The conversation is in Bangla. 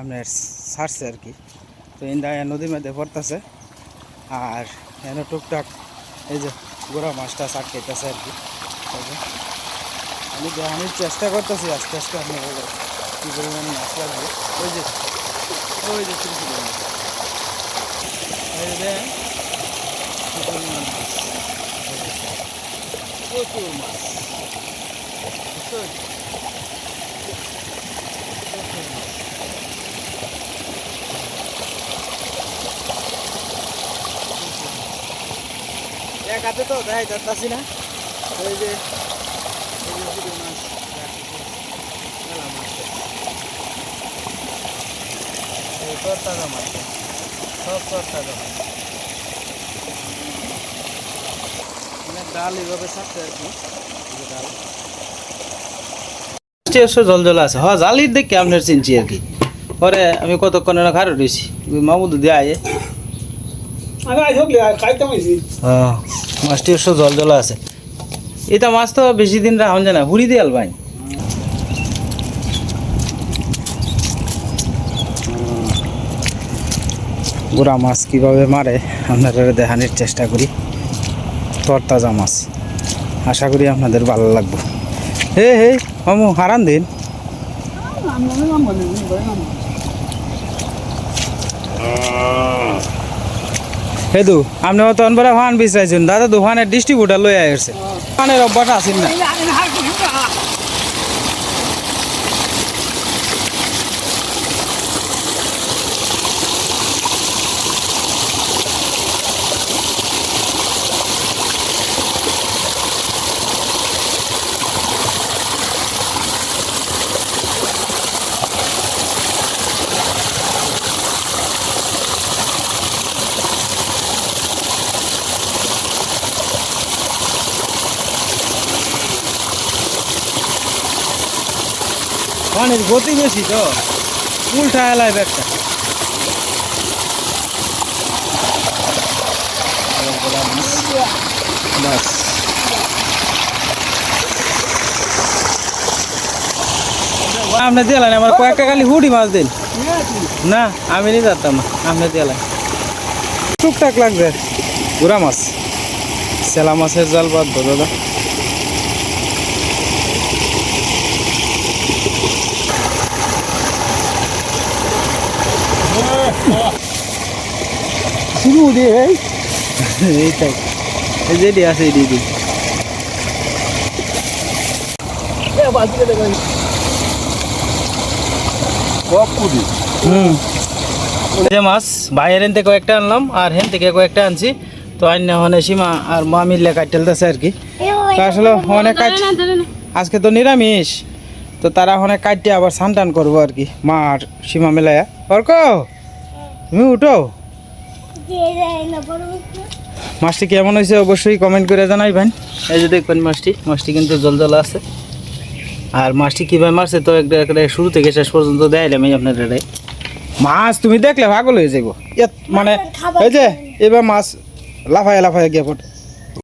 আপনার ছাড়ছে আর কি। তো ইন্দা নদীর মধ্যে পড়তেছে। আর এনে টুকটাক এই যে গোড়া মাছটা খেতেছে আর কি। আমি দেখানোর চেষ্টা করতেছি আস্তে আস্তে আপনার কী পরিমাণ মাছ লাগবে। ওই যে ওই যে ছোটো ছোটো মাছ। এই যে, প্রচুর মাছ বুঝছেন? প্রচুর মাছ। এক হাতে তো দেখাই যাচ্ছি না। ওই যে মাছ। সব মাছ। মানে ডাল এইভাবে ছাড়তে আর কি ডাল। একশো জল জল আছে। হ্যাঁ জালির দেখে আপনার চিনছি আর কি। পরে আমি কতক্ষণ খারো রয়েছি। মামুদ দিয়ে আয়ে। আমি আজ হোক খাইতে হ্যাঁ। মাছটি একশো জল জল আছে এটা মাছ তো বেশি দিন রাখুন যায় না হুড়ি দিয়ে আলবাই গুড়া মাছ কীভাবে মারে আপনাদের দেখানোর চেষ্টা করি তরতাজা মাছ আশা করি আপনাদের ভালো লাগবে হে হে মামু হারান দিন হেদু, আপনি তখন পরে ফান বিচাইছেন। দাদা দোকানের ডিস্ট্রিবিউটার লই আসছে ফানের অভ্যাস আসেন না? ফানের গতি বেশি তো। উল্টা এলাই ব্যাগটা। বাস। আপনি দিলেন আমার কয়েকটা খালি হুডি মাছ দিন। না, আমি নিয়ে যেতাম না আপনি দিলেন টুকটাক লাগবে। গুড়া মাছ। সেলা মাছের জাল বাদ দাদা। শুরু দিয়ে এইটাই। এই যেটি আছে এটি এটি। বাজিয়ে দেবেন কপুরি হুম। এই যে মাছ বাইরের থেকে কয়েকটা আনলাম আর হেন থেকে কয়েকটা আনছি। তো আন্য হনে সীমা আর মা মিললে কাটতেলতেছে আর কি। আসলে অনেক কাট আজকে তো নিরামিষ। তো তারা অনেক কাটতে আবার সান টান করব আর কি মা আর সীমা মিলাইয়া অর্ক তুমি উঠো। মাছটি কেমন হয়েছে অবশ্যই কমেন্ট করে জানাইবেন এই যে দেখবেন মাছটি মাছটি কিন্তু জল জল আছে। আর মাছটি কীভাবে মারছে তো একটা একটা শুরু থেকে শেষ পর্যন্ত দেয় এই আপনার এটাই। মাছ তুমি দেখলে ভাগল হয়ে যাব ইয়াত মানে এই যে এবার মাছ লাফায় লাফায় গিয়ে পড়ে।